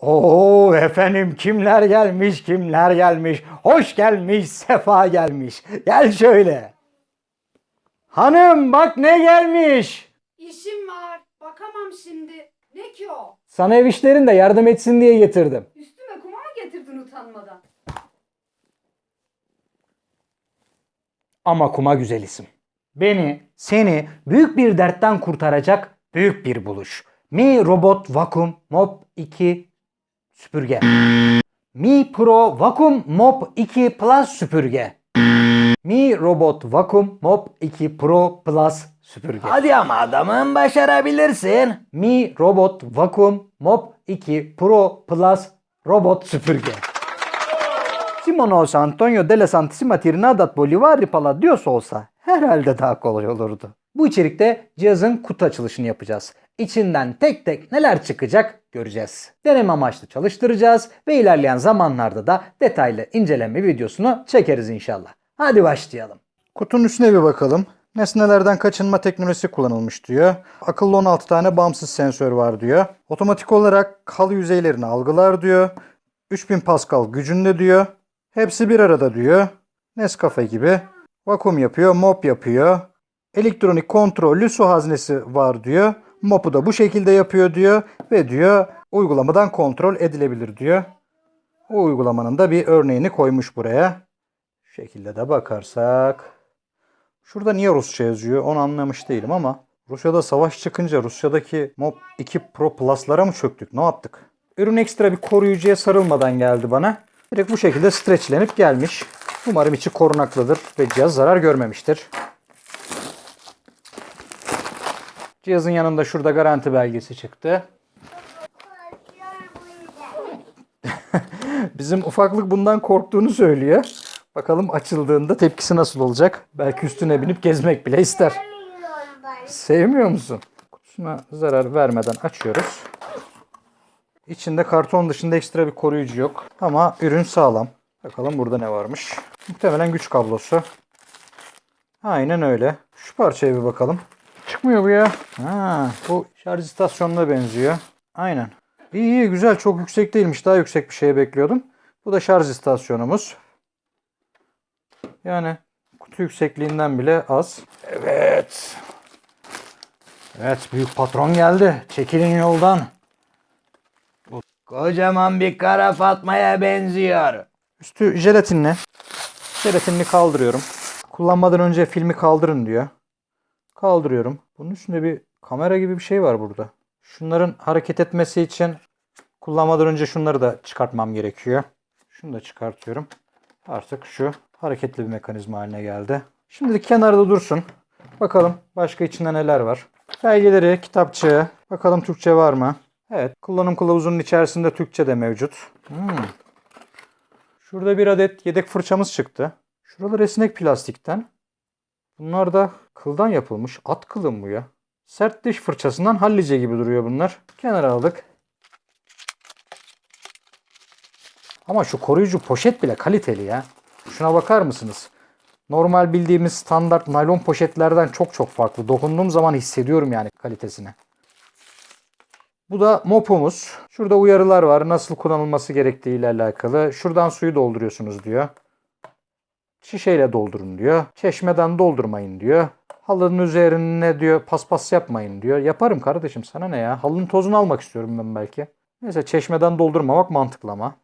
Oo efendim kimler gelmiş kimler gelmiş. Hoş gelmiş sefa gelmiş. Gel şöyle. Hanım bak ne gelmiş. İşim var. Bakamam şimdi. Ne ki o? Sana ev işlerinde yardım etsin diye getirdim. Üstüme kuma mı getirdin utanmadan? Ama kuma güzel isim. Beni, seni büyük bir dertten kurtaracak büyük bir buluş. Mi Robot Vacuum Mop 2 süpürge. Mi Pro Vacuum Mop 2 Plus süpürge. Mi Robot Vacuum Mop 2 Pro Plus süpürge. Hadi ama adamım başarabilirsin. Mi Robot Vacuum Mop 2 Pro Plus robot süpürge. Simono Antonio della Santissima Trinidad Bolivari Palladios olsa herhalde daha kolay olurdu. Bu içerikte cihazın kutu açılışını yapacağız. İçinden tek tek neler çıkacak göreceğiz. Deneme amaçlı çalıştıracağız ve ilerleyen zamanlarda da detaylı inceleme videosunu çekeriz inşallah. Hadi başlayalım. Kutunun üstüne bir bakalım. Nesnelerden kaçınma teknolojisi kullanılmış diyor. Akıllı 16 tane bağımsız sensör var diyor. Otomatik olarak halı yüzeylerini algılar diyor. 3000 Pascal gücünde diyor. Hepsi bir arada diyor. Nescafe gibi. Vakum yapıyor, mop yapıyor. Elektronik kontrollü su haznesi var diyor. Mopu da bu şekilde yapıyor diyor. Ve diyor uygulamadan kontrol edilebilir diyor. O uygulamanın da bir örneğini koymuş buraya. Şu şekilde de bakarsak. Şurada niye Rusça yazıyor onu anlamış değilim ama Rusya'da savaş çıkınca Rusya'daki Mob 2 Pro Plus'lara mı çöktük? Ne yaptık? Ürün ekstra bir koruyucuya sarılmadan geldi bana. Direkt bu şekilde streçlenip gelmiş. Umarım içi korunaklıdır ve cihaz zarar görmemiştir. Cihazın yanında şurada garanti belgesi çıktı. Bizim ufaklık bundan korktuğunu söylüyor. Bakalım açıldığında tepkisi nasıl olacak? Belki üstüne binip gezmek bile ister. Sevmiyor musun? Kutusuna zarar vermeden açıyoruz. İçinde karton dışında ekstra bir koruyucu yok. Ama ürün sağlam. Bakalım burada ne varmış. Muhtemelen güç kablosu. Aynen öyle. Şu parçaya bir bakalım. Çıkmıyor bu ya. Ha, bu şarj istasyonuna benziyor. Aynen. İyi iyi güzel çok yüksek değilmiş. Daha yüksek bir şeye bekliyordum. Bu da şarj istasyonumuz. Yani kutu yüksekliğinden bile az. Evet. Evet büyük patron geldi. Çekilin yoldan. Kocaman bir kara fatmaya benziyor. Üstü jelatinli. Jelatinini kaldırıyorum. Kullanmadan önce filmi kaldırın diyor. Kaldırıyorum. Bunun üstünde bir kamera gibi bir şey var burada. Şunların hareket etmesi için kullanmadan önce şunları da çıkartmam gerekiyor. Şunu da çıkartıyorum. Artık şu hareketli bir mekanizma haline geldi. Şimdilik kenarda dursun. Bakalım başka içinde neler var. Belgeleri, kitapçığı. Bakalım Türkçe var mı? Evet. Kullanım kılavuzunun içerisinde Türkçe de mevcut. Hmm. Şurada bir adet yedek fırçamız çıktı. Şuralar esnek plastikten. Bunlar da kıldan yapılmış. At kılı mı bu ya? Sert diş fırçasından hallice gibi duruyor bunlar. Kenara aldık. Ama şu koruyucu poşet bile kaliteli ya. Şuna bakar mısınız? Normal bildiğimiz standart naylon poşetlerden çok çok farklı. Dokunduğum zaman hissediyorum yani kalitesini. Bu da mopumuz. Şurada uyarılar var. Nasıl kullanılması gerektiği ile alakalı. Şuradan suyu dolduruyorsunuz diyor. Şişeyle doldurun diyor. Çeşmeden doldurmayın diyor. Halının üzerine diyor paspas yapmayın diyor. Yaparım kardeşim sana ne ya? Halının tozunu almak istiyorum ben belki. Neyse çeşmeden doldurmamak mantıklı ama.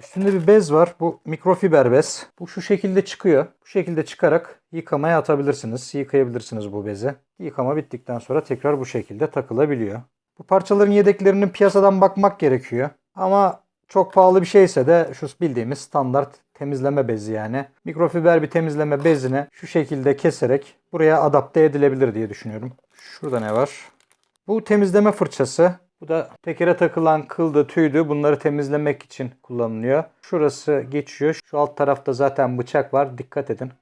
Üstünde bir bez var. Bu mikrofiber bez. Bu şu şekilde çıkıyor. Bu şekilde çıkarak yıkamaya atabilirsiniz. Yıkayabilirsiniz bu bezi. Yıkama bittikten sonra tekrar bu şekilde takılabiliyor. Bu parçaların yedeklerinin piyasadan bakmak gerekiyor. Ama çok pahalı bir şeyse de şu bildiğimiz standart temizleme bezi yani. Mikrofiber bir temizleme bezini şu şekilde keserek buraya adapte edilebilir diye düşünüyorum. Şurada ne var? Bu temizleme fırçası. Bu da tekere takılan kıldı, tüydü. Bunları temizlemek için kullanılıyor. Şurası geçiyor. Şu alt tarafta zaten bıçak var. Dikkat edin.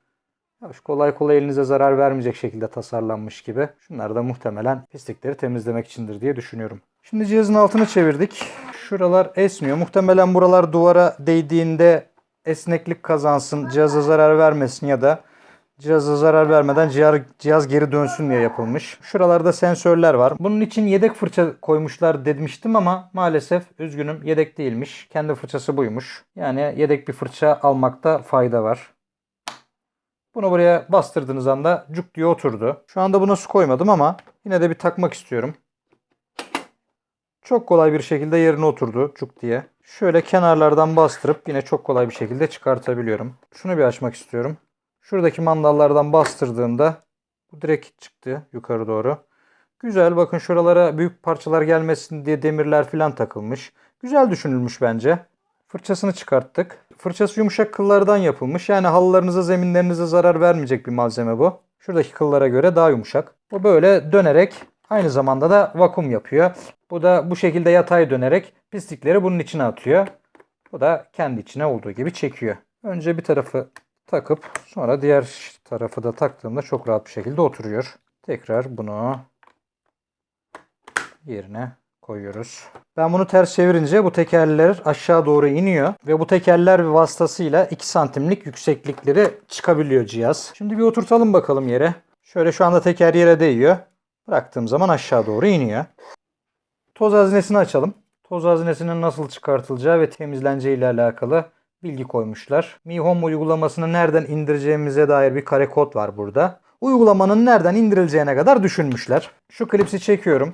Şu kolay kolay elinize zarar vermeyecek şekilde tasarlanmış gibi. Şunlar da muhtemelen pislikleri temizlemek içindir diye düşünüyorum. Şimdi cihazın altını çevirdik. Şuralar esmiyor. Muhtemelen buralar duvara değdiğinde esneklik kazansın, cihaza zarar vermesin ya da Cihaza zarar vermeden cihaz, cihaz geri dönsün diye yapılmış. Şuralarda sensörler var. Bunun için yedek fırça koymuşlar demiştim ama maalesef üzgünüm yedek değilmiş. Kendi fırçası buymuş. Yani yedek bir fırça almakta fayda var. Bunu buraya bastırdığınız anda cuk diye oturdu. Şu anda buna su koymadım ama yine de bir takmak istiyorum. Çok kolay bir şekilde yerine oturdu cuk diye. Şöyle kenarlardan bastırıp yine çok kolay bir şekilde çıkartabiliyorum. Şunu bir açmak istiyorum. Şuradaki mandallardan bastırdığımda bu direkt çıktı yukarı doğru. Güzel bakın şuralara büyük parçalar gelmesin diye demirler falan takılmış. Güzel düşünülmüş bence. Fırçasını çıkarttık. Fırçası yumuşak kıllardan yapılmış. Yani halılarınıza, zeminlerinize zarar vermeyecek bir malzeme bu. Şuradaki kıllara göre daha yumuşak. Bu böyle dönerek aynı zamanda da vakum yapıyor. Bu da bu şekilde yatay dönerek pislikleri bunun içine atıyor. Bu da kendi içine olduğu gibi çekiyor. Önce bir tarafı takıp sonra diğer tarafı da taktığımda çok rahat bir şekilde oturuyor. Tekrar bunu yerine koyuyoruz. Ben bunu ters çevirince bu tekerler aşağı doğru iniyor ve bu tekerler vasıtasıyla 2 santimlik yükseklikleri çıkabiliyor cihaz. Şimdi bir oturtalım bakalım yere. Şöyle şu anda teker yere değiyor. Bıraktığım zaman aşağı doğru iniyor. Toz haznesini açalım. Toz haznesinin nasıl çıkartılacağı ve temizleneceği ile alakalı bilgi koymuşlar. Mi Home uygulamasını nereden indireceğimize dair bir kare kod var burada. Uygulamanın nereden indirileceğine kadar düşünmüşler. Şu klipsi çekiyorum.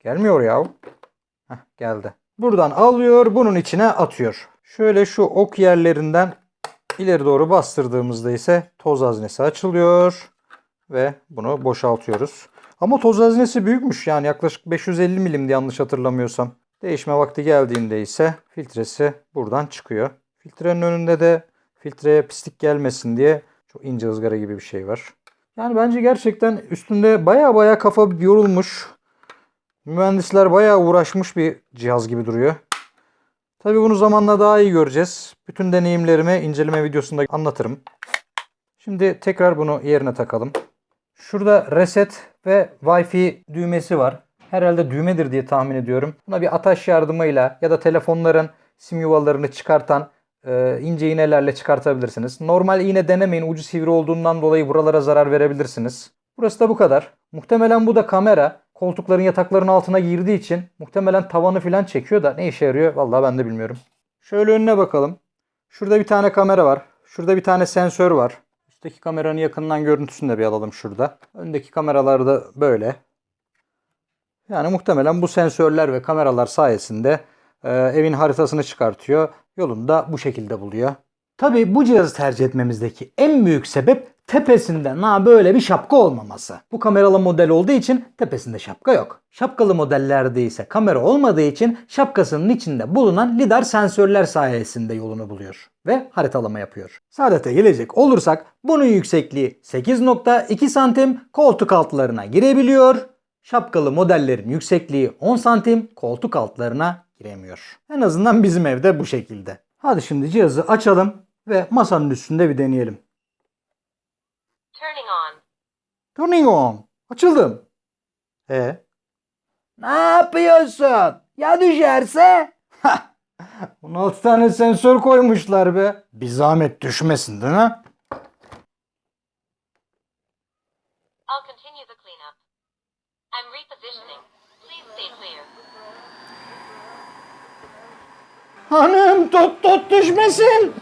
Gelmiyor ya. Heh, geldi. Buradan alıyor, bunun içine atıyor. Şöyle şu ok yerlerinden ileri doğru bastırdığımızda ise toz haznesi açılıyor ve bunu boşaltıyoruz. Ama toz haznesi büyükmüş yani yaklaşık 550 milimdi yanlış hatırlamıyorsam. Değişme vakti geldiğinde ise filtresi buradan çıkıyor. Filtrenin önünde de filtreye pislik gelmesin diye çok ince ızgara gibi bir şey var. Yani bence gerçekten üstünde baya baya kafa yorulmuş. Mühendisler bayağı uğraşmış bir cihaz gibi duruyor. Tabi bunu zamanla daha iyi göreceğiz. Bütün deneyimlerimi inceleme videosunda anlatırım. Şimdi tekrar bunu yerine takalım. Şurada reset ve Wi-Fi düğmesi var. Herhalde düğmedir diye tahmin ediyorum. Buna bir ataş yardımıyla ya da telefonların sim yuvalarını çıkartan e, ince iğnelerle çıkartabilirsiniz. Normal iğne denemeyin. Ucu sivri olduğundan dolayı buralara zarar verebilirsiniz. Burası da bu kadar. Muhtemelen bu da kamera. Koltukların yatakların altına girdiği için muhtemelen tavanı falan çekiyor da ne işe yarıyor vallahi ben de bilmiyorum. Şöyle önüne bakalım. Şurada bir tane kamera var. Şurada bir tane sensör var. Üstteki kameranın yakından görüntüsünü de bir alalım şurada. Öndeki kameralar da böyle. Yani muhtemelen bu sensörler ve kameralar sayesinde e, evin haritasını çıkartıyor. Yolunu da bu şekilde buluyor. Tabii bu cihazı tercih etmemizdeki en büyük sebep tepesinde na böyle bir şapka olmaması. Bu kameralı model olduğu için tepesinde şapka yok. Şapkalı modellerde ise kamera olmadığı için şapkasının içinde bulunan lidar sensörler sayesinde yolunu buluyor ve haritalama yapıyor. Saadete gelecek olursak bunun yüksekliği 8.2 santim koltuk altlarına girebiliyor. Şapkalı modellerin yüksekliği 10 santim koltuk altlarına giremiyor. En azından bizim evde bu şekilde. Hadi şimdi cihazı açalım ve masanın üstünde bir deneyelim. Turning on. Turning on. Açıldım. E Ne yapıyorsun? Ya düşerse? 16 tane sensör koymuşlar be. Bir zahmet düşmesin değil mi? I'll continue the cleanup. I'm repositioning. Please stay clear. Hanım tut tut düşmesin.